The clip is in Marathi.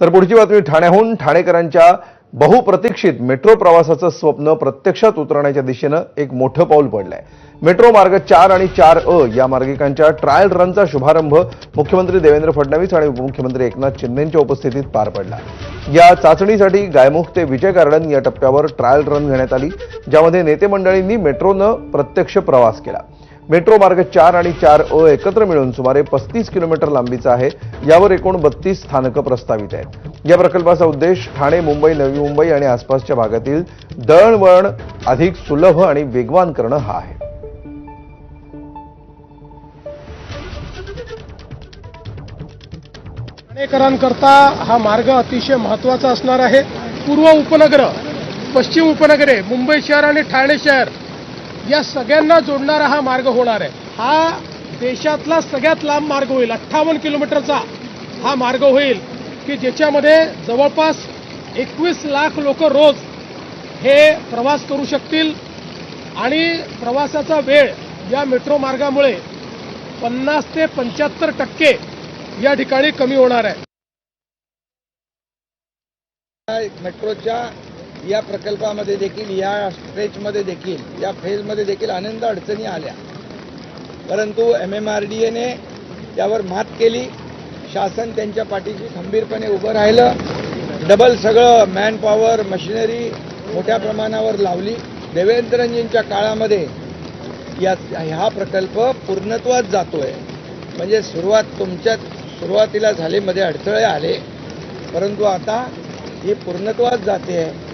तर पुढची बातमी ठाण्याहून ठाणेकरांच्या बहुप्रतीक्षित मेट्रो प्रवासाचं स्वप्न प्रत्यक्षात उतरण्याच्या दिशेनं एक मोठं पाऊल पडलंय. मेट्रो मार्ग चार आणि चार अ या मार्गिकांच्या ट्रायल रनचा शुभारंभ मुख्यमंत्री देवेंद्र फडणवीस आणि उपमुख्यमंत्री एकनाथ शिंदेच्या उपस्थितीत पार पडला. या चाचणीसाठी गायमुख ते विजय गार्डन या टप्प्यावर ट्रायल रन घेण्यात आली ज्यामध्ये नेते मंडळींनी मेट्रोनं प्रत्यक्ष प्रवास केला. मेट्रो मार्ग चार आणि चार अ एकत्र मिळून सुमारे पस्तीस किलोमीटर लांबीचा आहे. यावर एकूण बत्तीस स्थानकं प्रस्तावित आहेत. या प्रकल्पाचा उद्देश ठाणे मुंबई नवी मुंबई आणि आसपासच्या भागातील दळणवळण अधिक सुलभ आणि वेगवान करणं हा आहे. ठाणेकरांकरता हा मार्ग अतिशय महत्त्वाचा असणार आहे. पूर्व उपनगर पश्चिम उपनगरे मुंबई शहर आणि ठाणे शहर या सगळ्यांना जोडणारा हा मार्ग होणार आहे. हा देशातला सगळ्यात लांब मार्ग होईल. अठ्ठावन्न किलोमीटरचा हा मार्ग होईल की ज्याच्यामध्ये जवळपास एकवीस लाख लोक रोज हे प्रवास करू शकतील. आणि प्रवासाचा वेळ या मेट्रो मार्गामुळे पन्नास ते पंच्याहत्तर टक्के या ठिकाणी कमी होणार आहे. मेट्रोच्या या प्रकल्पामध्ये देखील या स्ट्रेचमध्ये देखील या फेजमध्ये देखील अनेक अडचणी आल्या. परंतु एम एम आर डी एने त्यावर मात केली. शासन त्यांच्या पाठीशी खंबीरपणे उभं राहिलं. डबल सगळं मॅन पॉवर मशिनरी मोठ्या प्रमाणावर लावली. देवेंद्रजींच्या काळामध्ये या हा प्रकल्प पूर्णत्वात जातोय. म्हणजे सुरुवात तुमच्या सुरुवातीला झाले मध्ये अडथळे आले. परंतु आता ही पूर्णत्वात जाते. आहे